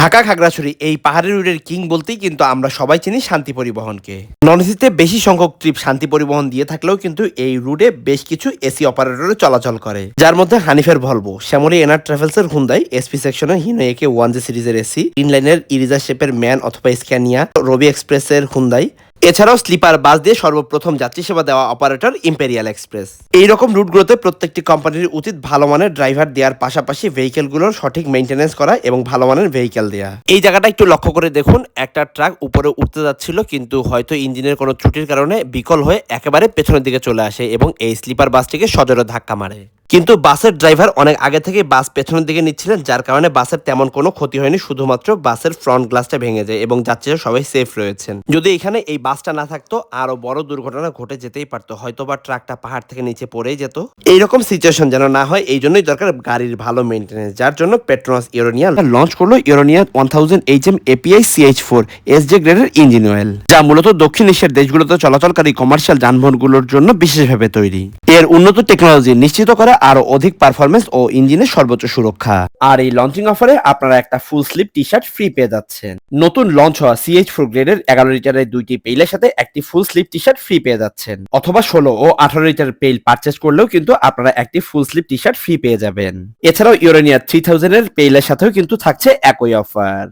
ঢাকা খাগড়াছড়ি এই পাহাড়ি রুটের কিং বলতেই কিন্তু আমরা সবাই চিনি শান্তি পরিবহনকে। নন এসিতে বেশি সংখ্যক ট্রিপ শান্তি পরিবহন দিয়ে থাকলেও কিন্তু এই রুটে বেশ কিছু এসি অপারেটরে চলাচল করে। যার মধ্যে হানিফের ভলভো শ্যামরি এনআর ট্রাভেলস এর হুন্দাই এসপি সেকশনের হিনো একে ওয়ান জি সিরিজের এসি, ইনলাইনের ইরিজা শেপের ম্যান অথবা স্ক্যানিয়া, রবি এক্সপ্রেসের হুন্দাই এছাড়াও স্লিপার, বাস দিয়ে সর্বপ্রথম যাত্রী সেবা দেওয়া অপারেটর ইম্পেরিয়াল এক্সপ্রেস। এই রকম রুটগুলোতে প্রত্যেকটি কোম্পানির উচিত ভালো মানের ড্রাইভার দেওয়ার পাশাপাশি ভেহিকেলগুলোর সঠিক মেইনটেনেন্স করা এবং ভালো মানের ভেহিকেল দেওয়া। এই জায়গাটা একটু লক্ষ্য করে দেখুন, একটা ট্রাক উপরে উঠতে যাচ্ছিল, কিন্তু হয়তো ইঞ্জিনের কোনো ত্রুটির কারণে বিকল হয়ে একেবারে পেছনের দিকে চলে আসে এবং এই স্লিপার বাসটিকে সজোরে ধাক্কা মারে। কিন্তু বাসের ড্রাইভার অনেক আগে থেকে বাস পেছনের দিকে নিচ্ছিলেন, যার কারণে বাসের তেমন কোনো ক্ষতি হয়নি, শুধুমাত্র বাসের ফ্রন্ট গ্লাসটা ভেঙে যায় এবং যাত্রীরা সবাই সেফ রয়েছেন। যদি এখানে এই বাসটা না থাকতো আরও বড় দুর্ঘটনা ঘটে যেতেই পারতো। হয়তো বা ট্রাকটা পাহাড় থেকে নিচে পড়েই যেত। এইরকম সিচুয়েশন যেন না হয়, এই জন্যই দরকার গাড়ির ভালো মেনটেন্স যার জন্য পেট্রোনাস ইউরোনিয়া লঞ্চ করল Urania one thousand H M A P I C H four S J গ্রেডের ইঞ্জিন অয়েল যা মূলত দক্ষিণ এশিয়ার দেশগুলোতে চলাচলকারী কমার্শিয়াল যানবাহনগুলোর জন্য বিশেষভাবে তৈরি। এর উন্নত টেকনোলজি নিশ্চিত করে আরও অধিক পারফরমেন্স ও ইঞ্জিনের সর্বোচ্চ সুরক্ষা। আর এই লঞ্চিং অফারে আপনারা একটা full sleeve T shirt free পেয়ে যাচ্ছেন। নতুন লঞ্চ হওয়া সিএইচ ফোর গ্রেডের এগারো লিটারের দুইটি পেইলের সাথে একটি full sleeve T shirt free পেয়ে যাচ্ছেন। অথবা ষোলো ও আঠারো লিটার পেইল পারচেস করলেও কিন্তু আপনারা একটি full sleeve T shirt free পেয়ে যাবেন। এছাড়াও ইউরেনিয়া থ্রি থাউজেন্ড এর পেইলের সাথেও কিন্তু থাকছে একই অফার